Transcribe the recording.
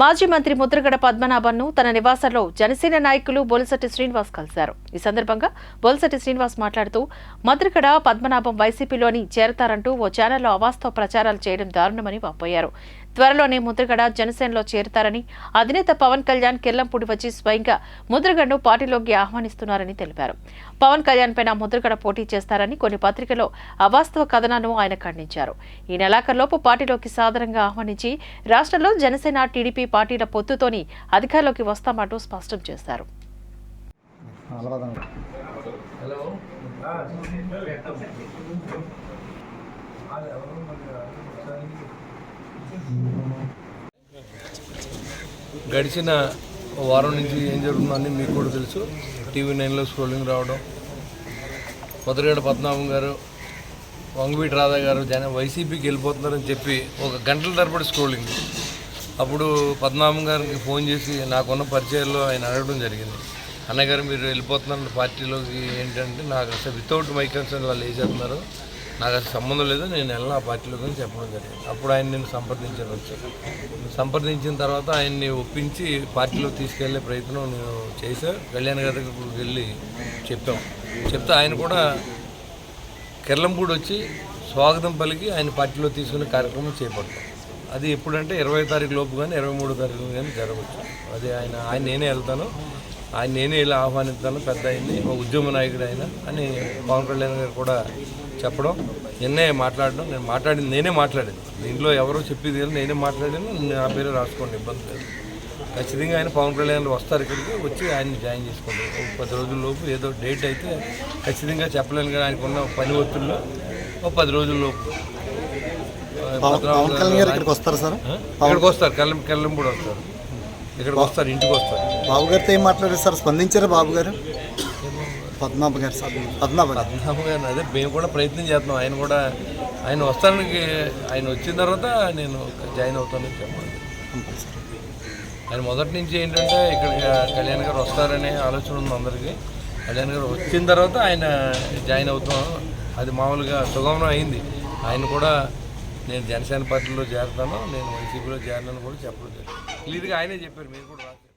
మాజీ మంత్రి ముద్రగడ పద్మనాభన్ను తన నివాసంలో జనసేన నాయకులు బొలిశెట్టి శ్రీనివాస్ కలిశారు. ఈ సందర్భంగా బొలిశెట్టి శ్రీనివాస్ మాట్లాడుతూ ముద్రగడ పద్మనాభం వైసీపీలోని చేరతారంటూ ఓ ఛానల్లో అవాస్తవ ప్రచారాలు చేయడం దారుణమని వాపోయారు. త్వరలోనే ముద్రగడ జనసేనలో చేరతారని అధినేత పవన్ కళ్యాణ్ కెల్లంపూడి వచ్చి స్వయంగా ముద్రగడను పార్టీలోకి ఆహ్వానిస్తున్నారని తెలిపారు. పవన్ కళ్యాణ్ పైన ముద్రగడ పోటీ చేస్తారని కొన్ని పత్రికలో అవాస్తవ కథనాలను ఆయన ఖండించారు. ఈ నెలాఖరులోపు పార్టీలోకి సాధారణంగా ఆహ్వానించి రాష్ట్రంలో జనసేన టీడీపీ పార్టీల పొత్తుతోని అధికారంలోకి వస్తామంటూ స్పష్టం చేశారు. గడిచిన వారం నుంచి ఏం జరుగుతుందని మీకు కూడా తెలుసు. టీవీ నైన్లో స్క్రోలింగ్ రావడం. ముద్రగడ పద్మనాభం గారు వంగవీటి రాధా గారు జన వైసీపీకి వెళ్ళిపోతున్నారని చెప్పి ఒక గంటల తరబడి స్క్రోలింగ్. అప్పుడు పద్మనాభం గారికి ఫోన్ చేసి నాకున్న పరిచయాల్లో ఆయన అడగడం జరిగింది. అన్నగారు మీరు వెళ్ళిపోతున్నారు పార్టీలోకి ఏంటంటే నాకు అసలు వితౌట్ మై కన్సర్న్ వాళ్ళు ఏం చేస్తున్నారు? నాకు అసలు సంబంధం లేదు నేను వెళ్ళిన ఆ పార్టీలోకి చెప్పడం జరిగింది. అప్పుడు ఆయన నేను సంప్రదించాను వచ్చాను సంప్రదించిన తర్వాత ఆయన్ని ఒప్పించి పార్టీలో తీసుకెళ్ళే ప్రయత్నం నేను చేశా. కళ్యాణ్ గారి దగ్గరికి వెళ్ళి చెప్పాం. చెప్తే ఆయన కూడా కెర్లంపూడి వచ్చి స్వాగతం పలికి ఆయన పార్టీలో తీసుకునే కార్యక్రమం చేపడతాం అది ఎప్పుడంటే ఇరవై తారీఖు లోపు కానీ ఇరవై మూడో తారీఖు కానీ జరగవచ్చు. అది ఆయన ఆయన నేనే వెళ్తాను. ఆయన నేనే ఇలా ఆహ్వానిస్తాను. పెద్ద అయింది ఒక ఉద్యమ నాయకుడు ఆయన అని పవన్ కళ్యాణ్ గారు కూడా చెప్పడం నిన్నే మాట్లాడడం నేను మాట్లాడింది నేనే మాట్లాడింది. దీంట్లో ఎవరో చెప్పేది నేనే మాట్లాడాను నా పేరు రాసుకోండి ఇబ్బంది లేదు. ఖచ్చితంగా ఆయన పవన్ కళ్యాణ్ వస్తారు ఇక్కడికి వచ్చి ఆయన జాయిన్ చేసుకుంటారు ఒక పది రోజుల లోపు ఏదో డేట్ అయితే ఖచ్చితంగా చెప్పలేను కానీ ఆయనకున్న పని ఒత్తిడిలో ఒక పది రోజుల లోపు పవన్ కళ్యాణ్ గారు ఇక్కడికి వస్తారు సార్? ఇక్కడికి వస్తారు? కళ్ళం కళ్ళం కూడా వస్తారు. ఇక్కడికి వస్తారు ఇంటికి వస్తారు. బాబు గారితో ఏం మాట్లాడారు సార్? స్పందించారా బాబు గారు? పద్మనాభ గారు సార్ పద్మనాభ గారు. పద్మనాభం గారిని అదే మేము కూడా ప్రయత్నం చేస్తున్నాం. ఆయన కూడా ఆయన వస్తానికి ఆయన వచ్చిన తర్వాత నేను జాయిన్ అవుతానని కంపల్సరీ. ఆయన మొదటి నుంచి ఏంటంటే ఇక్కడ కళ్యాణ్ గారు వస్తారనే ఆలోచన ఉంది అందరికీ. కళ్యాణ్ గారు వచ్చిన తర్వాత ఆయన జాయిన్ అవుతాం. అది మామూలుగా సుగమనం అయింది. ఆయన కూడా నేను జనసేన పార్టీలో చేరతాను నేను వైసీపీలో చేరనని కూడా చెప్పడం జరిగింది. క్లియర్గా ఆయనే చెప్పారు మీరు కూడా రాస్తారు